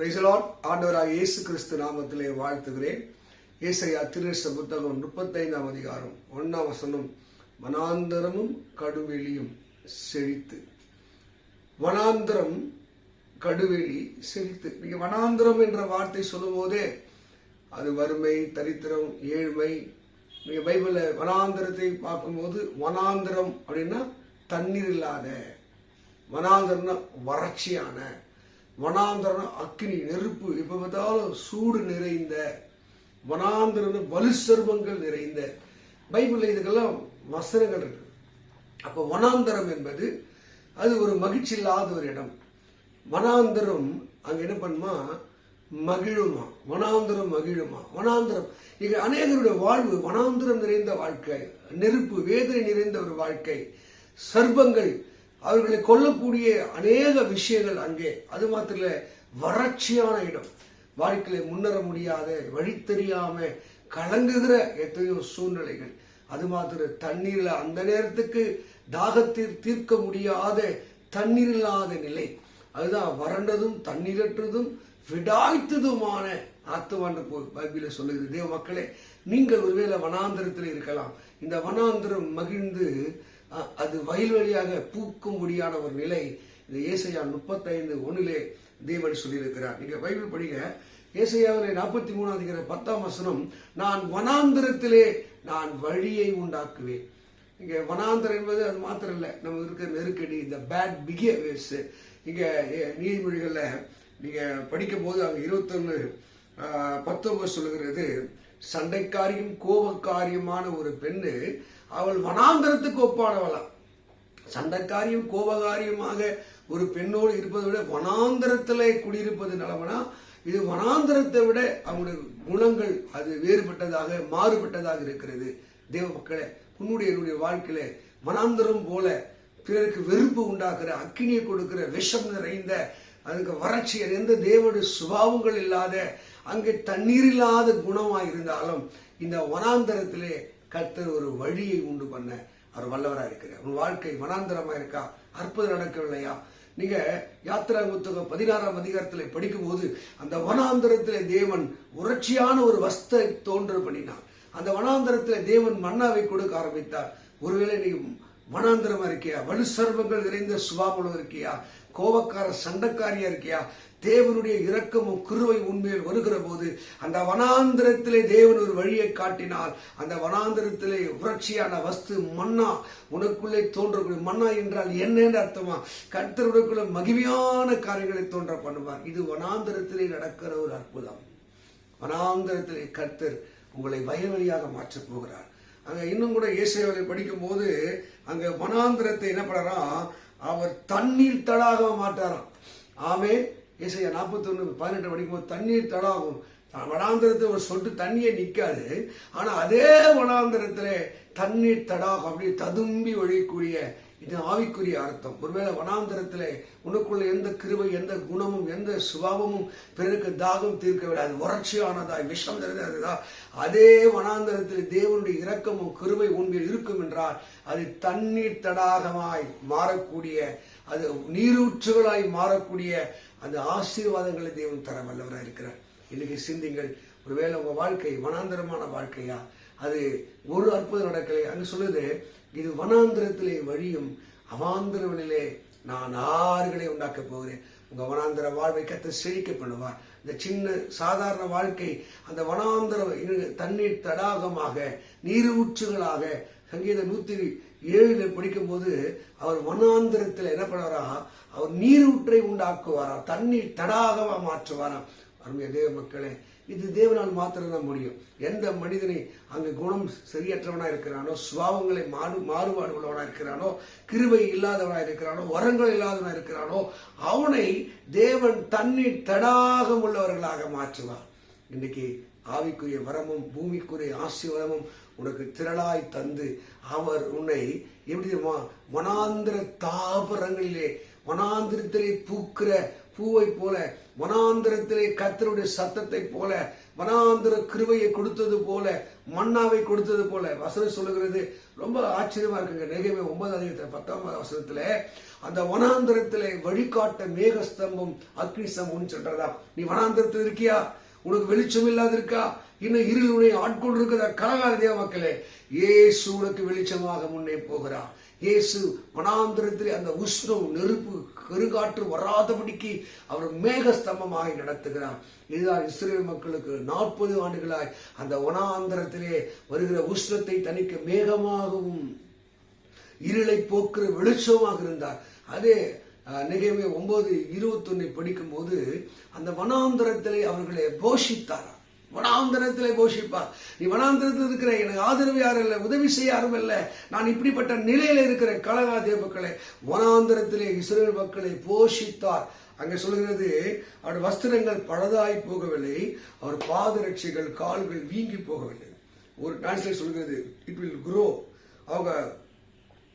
ரைசலான் ஆண்டவராக இயேசு கிறிஸ்து நாமத்திலே வாழ்த்துகிறேன். ஏசையா திருச புத்தகம் முப்பத்தைந்தாம் அதிகாரம் ஒன்னாம் வசனம். வனாந்தரமும் கடுவெளியும் செழித்து. வனாந்தரம் கடுவெளி செழித்து. நீங்க வனாந்தரம் என்ற வார்த்தை சொல்லும் போதே அது வறுமை தரித்திரம் ஏழ்மை. நீங்க பைபிளில் வனாந்தரத்தை பார்க்கும்போது வனாந்தரம் அப்படின்னா தண்ணீர் இல்லாத வனாந்தரம்னா வறட்சியான வனாந்தரம் அக்னி நெருப்பு எப்ப பார்த்தாலும் சூடு நிறைந்த வனாந்தரம் வலு சர்வங்கள் நிறைந்த. பைபிளில் இதுக்கெல்லாம் வசனங்கள் இருக்கு. அப்போ வனாந்தரம் என்பது அது ஒரு மகிழ்ச்சி இல்லாத ஒரு இடம். வனாந்தரம் அங்கே என்ன பண்ணுமா? மகிழுமா. வனாந்தரம் மகிழுமா. வனாந்தரம். இங்க அநேகருடைய வாழ்வு வனாந்தரம் நிறைந்த வாழ்க்கை. நெருப்பு வேதனை நிறைந்த ஒரு வாழ்க்கை. சர்பங்கள் அவர்களை கொல்லக்கூடிய அநேக விஷயங்கள் அங்கே. அது மாத்திர வறட்சியான இடம். வாழ்க்கையில முன்னேற முடியாத வழி தெரியாம கலங்குகிற எத்தனையோ சூழ்நிலைகள். அது மாத்திர தண்ணீர்ல அந்த நேரத்துக்கு தாகத்தில் தீர்க்க முடியாத தண்ணீர் இல்லாத நிலை. அதுதான் வறண்டதும் தண்ணீரற்றதும் விடாய்த்ததுமான ஆத்துவான்னு பைபிள சொல்லுகிறது. தேவ மக்களே நீங்கள் ஒருவேளை வனாந்திரத்தில் இருக்கலாம். இந்த வனாந்திரம் மகிழ்ந்து அது வயல் வழியாக பூக்கும்படியான ஒரு நிலை இந்த ஏசையா முப்பத்தைந்து ஒன்றிலே தேவன் சொல்லியிருக்கிறார். நீங்க பைபிள் படிங்க. ஏசையாவிலே நாற்பத்தி மூணாவது அதிகாரம் பத்தாம் வசனம் நான் வனாந்திரத்திலே நான் வழியை உண்டாக்குவேன். இங்கே வனாந்தரம் என்பது அது மாத்திரம் இல்லை நம்ம இருக்கிற நெருக்கடி இந்த பேட் பிஹேவியர்ஸ் இங்கே நீதிமொழிகளில் நீங்கள் படிக்கும் போது அங்கே இருபத்தொன்று பத்தொன்பது சொல்லுகிறது சண்டைக்காரியும் கோபக்காரியுமான ஒரு பெண்ணு அவள் வனாந்தரத்துக்கு ஒப்பானவளாம் சண்டைக்காரியும் கோபகாரியுமாக ஒரு பெண்ணோடு இருப்பதை விட வனாந்தரத்தில் குடியிருப்பது நலவனா இது வனாந்தரத்தை விட அவனுடைய குணங்கள் அது வேறுபட்டதாக மாறுபட்டதாக இருக்கிறது. தேவ மக்களே உன்னுடைய என்னுடைய வாழ்க்கையில வனாந்தரம் போல பிறருக்கு வெறுப்பு உண்டாக்குற அக்கினியை கொடுக்கிற விஷம் நிறைந்த அதுக்கு வறட்சி எந்த தேவனுடைய சுபாவங்கள் இல்லாத அங்கே தண்ணீர் இல்லாத குணமாக இருந்தாலும் இந்த வனாந்தரத்திலே கர்த்தர் ஒரு வழியை உண்டு பண்ண அவர் வல்லவரா இருக்கிறார். உன் வாழ்க்கை மனாந்தரமா இருக்கா? அற்புதம் நடக்கவில்லையா? நீங்க யாத்திரா புத்தகம் பதினாறாம் அதிகாரத்துல படிக்கும்போது அந்த வனாந்தரத்தில் தேவன் உரட்சியான ஒரு வஸ்தை தோன்று பண்ணினார். அந்த வனாந்தரத்தில் தேவன் மன்னாவை கொடுக்க ஆரம்பித்தார். ஒருவேளை நீ மனாந்தரமா இருக்கியா? வலு சர்வங்கள் நிறைந்த சுபாபலம் இருக்கியா? கோபக்கார சண்டைக்காரியா இருக்கியா? தேவனுடைய இரக்கமும் கிருவை உண்மையில் வருகிற போது அந்த வனாந்திரத்திலே தேவன் ஒரு வழியை காட்டினால் அந்த வனாந்திரத்திலே புரட்சியான வஸ்து மன்னா உனக்குள்ளே தோன்றக்கூடிய மன்னா என்றால் என்னன்னு அர்த்தமா? கர்த்தருடக்குள்ள மகிமையான காரியங்களை தோன்ற பண்ணுவார். இது வனாந்திரத்திலே நடக்கிற ஒரு அற்புதம். வனாந்திரத்திலே கர்த்தர் உங்களை வயவழியாக மாற்றப் போகிறார். அங்க இன்னும் கூட இயேசுவை படிக்கும் போது அங்க வனாந்திரத்தை என்ன பண்ணறான் அவர் தண்ணீர் தடாக மாட்டாராம். ஆமே இசைய நாற்பத்தொன்று பதினெட்டு படிக்கும்போது தண்ணீர் தடாகும். வனாந்திரத்தில் ஒரு சொட்டு தண்ணியே நிற்காது. ஆனால் அதே வனாந்திரத்தில் தண்ணீர் தடாகம் அப்படி ததும்பி ஒழியக்கூடிய இது ஆவிக்குரிய அர்த்தம். ஒருவேளை வனாந்தரத்தில் உனக்குள்ள எந்த கிருவை எந்த குணமும் எந்த சுபாவமும் பிறருக்கு தாகம் தீர்க்க விடாது. வறட்சியானதாய் விஷம் நிறைந்ததா அதே வனாந்தரத்தில் தேவனுடைய இரக்கமும் கிருவை உண்மையில் இருக்கும் என்றால் அது தண்ணீர் தடாகமாய் மாறக்கூடிய அது நீரூற்றுகளாய் மாறக்கூடிய அந்த ஆசீர்வாதங்களை தேவன் தர வல்லவராக இருக்கிறார். இன்னைக்கு சிந்திங்கள் ஒருவேளை உங்கள் வாழ்க்கை வனாந்தரமான வாழ்க்கையா? அது ஒரு அற்புதம் நடக்கலை. அங்கு சொல்லுது இது வனாந்திரத்திலே வழியும் அவாந்திரவனிலே நான் ஆறுகளை உண்டாக்க போகிறேன். உங்க வனாந்திர வாழ்வை கத்த செழிக்க பண்ணுவார். இந்த சின்ன சாதாரண வாழ்க்கை அந்த வனாந்திர இரு- தண்ணீர் தடாகமாக நீரூற்றுகளாக சங்கீத நூத்தி ஏழுல படிக்கும்போது அவர் வனாந்திரத்தில் என்ன பண்ணுவாரா? அவர் நீரூற்றை உண்டாக்குவாரா தண்ணீர் தடாகமா மாற்றுவாராம் அருமைய தேவ மக்களே இது தேவனால் மாத்திரம்தான் முடியும். எந்த மனிதனை அங்கு குணம் சரியற்றவனாக இருக்கிறானோ சுபாவங்களை மாறு மாறுபாடு உள்ளவனாக இருக்கிறானோ கிருவை இல்லாதவனாக இருக்கிறானோ வரங்கள் இல்லாதவனாக இருக்கிறானோ அவனை தேவன் தண்ணீர் தடாகம் உள்ளவர்களாக மாற்றுவார். இன்னைக்கு ஆவிக்குரிய வரமும் பூமிக்குரிய ஆசீர்வாதமும் உனக்கு திரளாய் தந்து அவர் உன்னை எப்படி தெரியுமா வனாந்திர தாபரங்களிலே வனாந்திரத்திலே பூக்கிற பூவை போல வனாந்திரத்திலே கத்தருடைய சத்தத்தை போல வனாந்திர கிருவையை கொடுத்தது போல மன்னாவை கொடுத்தது போல. வசனம் சொல்லுகிறது ரொம்ப ஆச்சரியமா இருக்குங்க. நெகமே ஒன்பது அதிகத்துல பத்தாம் வசனத்துல அந்த வனாந்திரத்திலே வழிகாட்ட மேகஸ்தம்பம் அக்னிஸ்தம்பம் சொல்றதா? நீ வனாந்திரத்தில் இருக்கியா? உனக்கு வெளிச்சம் இல்லாத இருக்கா இன்னும் இருள் உன்னை ஆட்கொண்டு கலகால தேவ மக்களே. ஏசு உனக்கு வெளிச்சமாக முன்னே போகிறான் இயேசு வனாந்திரத்தில் அந்த உஷ்ணம் நெருப்பு கருகாற்று வராதபடிக்கு அவர் மேகஸ்தம்பமாக நடத்துகிறார். இதுதான் இஸ்ரேல் மக்களுக்கு நாற்பது ஆண்டுகளாய் அந்த வனாந்திரத்திலே வருகிற உஷ்ணத்தை தணிக்க மேகமாகவும் இருளை போக்குற வெளிச்சமாக இருந்தார். அதே நிகழ்வு ஒன்பது இருபத்தொன்னை படிக்கும்போது அந்த வனாந்திரத்திலே அவர்களை போஷித்தார் வனாந்தரத்திலே போஷிப்பார் நீ வனாந்தரத்தில் இருக்கிற எனக்கு ஆதரவு யாரும் இல்லை உதவி செய்ய யாரும் இல்லை. நான் இப்படிப்பட்ட நிலையில் இருக்கிற கலகா தேவக்களை வனாந்தரத்திலே இஸ்ரேல் மக்களை போஷித்தார். அங்கே சொல்கிறது அவர் வஸ்திரங்கள் பழதாய் போகவில்லை அவர் பாதரட்சிகள் கால்கள் வீங்கி போகவில்லை. ஒரு டிரான்ஸ்லேட் சொல்கிறது இட் வில் குரோ அவங்க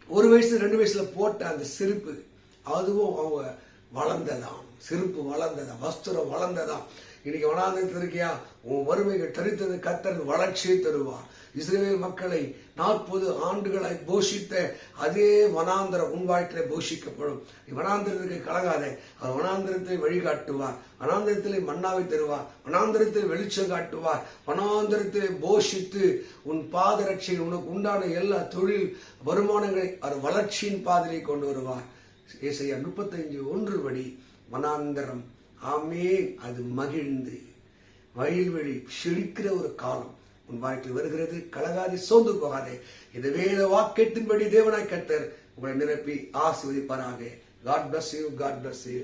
ஒரு வயசு ரெண்டு வயசுல போட்ட அந்த செருப்பு அதுவும் அவங்க வளர்ந்ததாம். செருப்பு வளர்ந்ததா வஸ்திரம் வளர்ந்ததாம். இன்னைக்கு வனாந்தரத்தில் இருக்கியா? உன் வறுமைகள் தரித்தது கத்தர் வளர்ச்சியை தருவார். இஸ்ரேல் மக்களை நாற்பது ஆண்டுகளாய் போஷித்த அதே வனாந்தரம் உன் வாழ்க்கையில போஷிக்கப்படும். நீ வனாந்திரத்துக்கு கலகாதே அவர் வனாந்திரத்தை வழிகாட்டுவார். வனாந்திரத்திலே மன்னாவை தருவார். வனாந்திரத்தில் வெளிச்சம் காட்டுவார். வனாந்திரத்திலே போஷித்து உன் பாதரட்சை உனக்கு உண்டான எல்லா தொழில் வருமானங்களை அவர் வளர்ச்சியின் பாதையை கொண்டு வருவார். ஏசையா முப்பத்தஞ்சு ஒன்று படி வனாந்தரம். ஆமே அது மகிழ்ந்து வயல்வெளி செழிக்கிற ஒரு காலம். உன் வாழ்க்கையில் வருகிறது கலகாதி சோர்ந்து போகாதே. இந்த வேத வாக்கெட்டின்படி தேவனாய் கத்தர் உங்களை நிரப்பி ஆசிர்வதிப்பாராக. God bless you God bless you